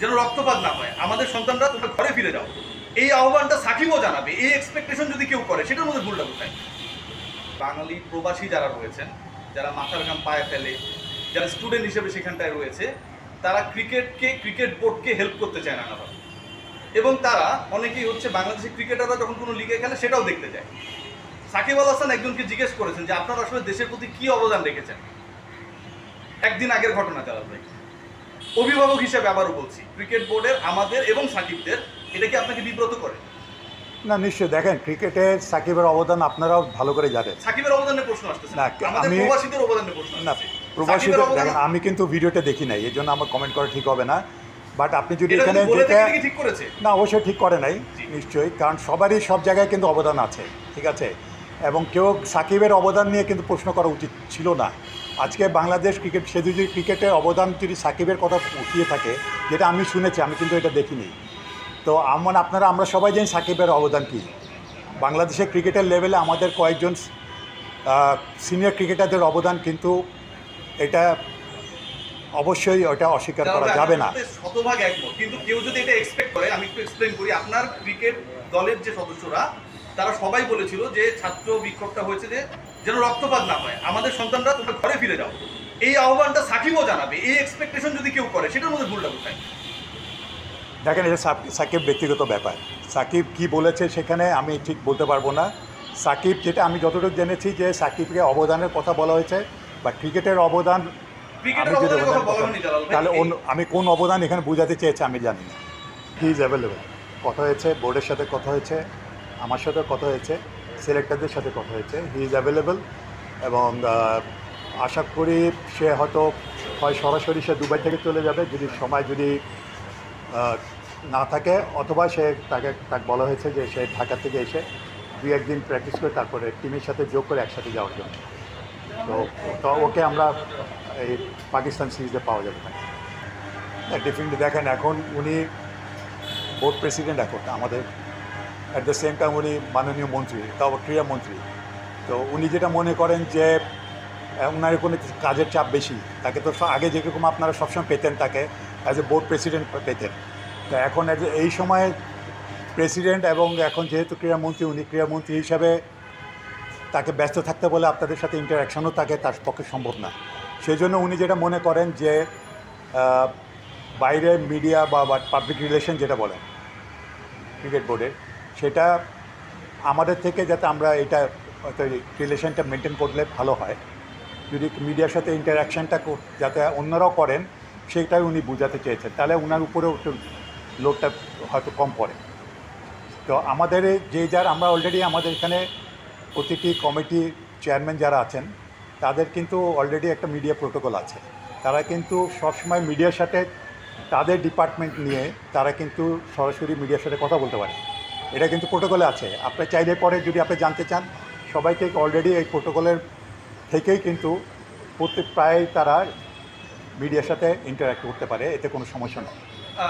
যেন রক্তপাত না হয়। আমাদের সন্তানরা তোমরা ঘরে ফিরে যাও। এই আহ্বানটা সাকিবও জানাবে, এই এক্সপেকটেশন যদি কেউ করে, সেটার মধ্যে ভুলটা কোথায়? বাঙালি প্রবাসী যারা রয়েছেন, যারা মাথার ঘাম পায়ে ফেলে, যারা স্টুডেন্ট হিসেবে সেখানটায় রয়েছে, তারা ক্রিকেটকে, ক্রিকেট বোর্ডকে হেল্প করতে চায় নানাভাবে এবং তারা অনেকেই হচ্ছে বাংলাদেশের ক্রিকেটাররা যখন কোনো লিগে খেলে, সেটাও দেখতে যায় সাকিব আল হাসান একজনকে জিজ্ঞেস করেছেন যে, আপনারা আসলে দেশের প্রতি কি অবদান রেখেছেন? একদিন আগের ঘটনা, জালাল ভাই। অভিভাবক হিসেবে আবারও বলছি ক্রিকেট বোর্ডের আমাদের এবং সাকিবদের এটা কি আপনাকে বিব্রত করে? না নিশ্চয়ই। দেখেন ক্রিকেটে সাকিবের অবদান আপনারাও ভালো করে জানেন। সাকিবের অবদানের প্রশ্ন আসতেছে। না, আমি- প্রবাসীদের অবদানের প্রশ্ন না প্রবাসীদের দেখেন আমি কিন্তু ভিডিওটা দেখি নাই এই জন্য আমার কমেন্ট করা ঠিক হবে না। বাট আপনি যদি এখানে ঠিক করেছে? না অবশ্যই ঠিক করে নাই নিশ্চয়ই। কারণ সবারই সব জায়গায় কিন্তু অবদান আছে ঠিক আছে? এবং কেউ সাকিবের অবদান নিয়ে কিন্তু প্রশ্ন করা উচিত ছিল না। আজকে বাংলাদেশ ক্রিকেট সে যদি ক্রিকেটের অবদান যদি সাকিবের কথা উঠিয়ে থাকে যেটা আমি শুনেছি আমি কিন্তু এটা দেখিনি। তো আমার আপনারা আমরা সবাই জানি সাকিবের অবদান কী। বাংলাদেশের ক্রিকেটের লেভেলে আমাদের কয়েকজন সিনিয়র ক্রিকেটারদের অবদান কিন্তু এটা অবশ্যই ওটা অস্বীকার করা যাবে না। শতভাগ একমত কিন্তু কেউ যদি এটা এক্সপেক্ট করে আমি একটু এক্সপ্লেন করি আপনার ক্রিকেট দলের যে সদস্যরা তারা সবাই বলেছিল যে ছাত্র বিক্ষোভটা হয়েছে যে যেন রক্তপাত না হয়। আমাদের সন্তানরা তোমরা ঘরে ফিরে যাও। এই আহ্বানটা সাকিবও জানাবে এই এক্সপেকটেশন যদি কেউ করে সেটার মধ্যে ভুলটা কোথায়? দেখেন এটা সাকিব ব্যক্তিগত ব্যাপার। সাকিব কি বলেছে সেখানে আমি ঠিক বলতে পারব না। সাকিব যেটা আমি যতটুকু জেনেছি যে সাকিবকে অবদানের কথা বলা হয়েছে বা ক্রিকেটের অবদান আমি যদি তাহলে অন্য আমি কোন অবদান এখানে বোঝাতে চেয়েছে আমি জানি না। হি ইজ অ্যাভেলেবেল কথা হয়েছে বোর্ডের সাথে কথা হয়েছে আমার সাথে কথা হয়েছে। সিলেক্টরদের সাথে কথা হয়েছে। হি ইজ অ্যাভেলেবেল এবং আশা করি সে হয়তো হয় সরাসরি সে দুবাই থেকে চলে যাবে। যদি সময় যদি না থাকে অথবা সে তাকে তাকে বলা হয়েছে যে সে ঢাকা থেকে এসে দুই একদিন প্র্যাকটিস করে তারপরে টিমের সাথে যোগ করে একসাথে যাওয়ার জন্য। তো তো ওকে আমরা এই পাকিস্তান সিরিজে পাওয়া যাবে। না ডেফিনেটলি দেখেন, এখন উনি বোর্ড প্রেসিডেন্ট এখন আমাদের অ্যাট দ্য সেম টাইম উনি মাননীয় মন্ত্রী, তাও ক্রীড়া মন্ত্রী। তো উনি যেটা মনে করেন যে ওনার কোনো কাজের চাপ বেশি, তাকে তো আগে যেরকম আপনারা সবসময় পেতেন তাকে অ্যাজ এ বোর্ড প্রেসিডেন্ট পেতেন। তো এখন এই সময়ে প্রেসিডেন্ট এবং এখন যেহেতু ক্রীড়ামন্ত্রী উনি ক্রীড়ামন্ত্রী হিসাবে তাকে ব্যস্ত থাকতে বলে আপনাদের সাথে ইন্টারাকশনও তাকে তার পক্ষে সম্ভব না। সেই জন্য উনি যেটা মনে করেন যে বাইরে মিডিয়া বা পাবলিক রিলেশন যেটা বলেন ক্রিকেট বোর্ডের সেটা আমাদের থেকে যাতে আমরা এটা রিলেশনটা মেনটেন করলে ভালো হয়। যদি মিডিয়ার সাথে ইন্টারাকশানটা যাতে অন্যরাও করেন, সেটাই উনি বোঝাতে চেয়েছেন। তাহলে ওনার উপরেও একটু লোডটা হয়তো কম পড়ে। তো আমাদের যে যার, আমরা অলরেডি আমাদের এখানে প্রতিটি কমিটি চেয়ারম্যান যারা আছেন, তাদের কিন্তু অলরেডি একটা মিডিয়া প্রোটোকল আছে। তারা কিন্তু সবসময় মিডিয়ার সাথে তাদের ডিপার্টমেন্ট নিয়ে তারা কিন্তু সরাসরি মিডিয়ার সাথে কথা বলতে পারে। এটা কিন্তু প্রোটোকলে আছে। আপনি চাইলে পরে যদি আপনি জানতে চান, সবাইকে অলরেডি এই প্রোটোকলের থেকেই কিন্তু প্রত্যেক প্রায় তারা মিডিয়ার সাথে ইন্টারাক্ট করতে পারে, এতে কোনো সমস্যা নেই।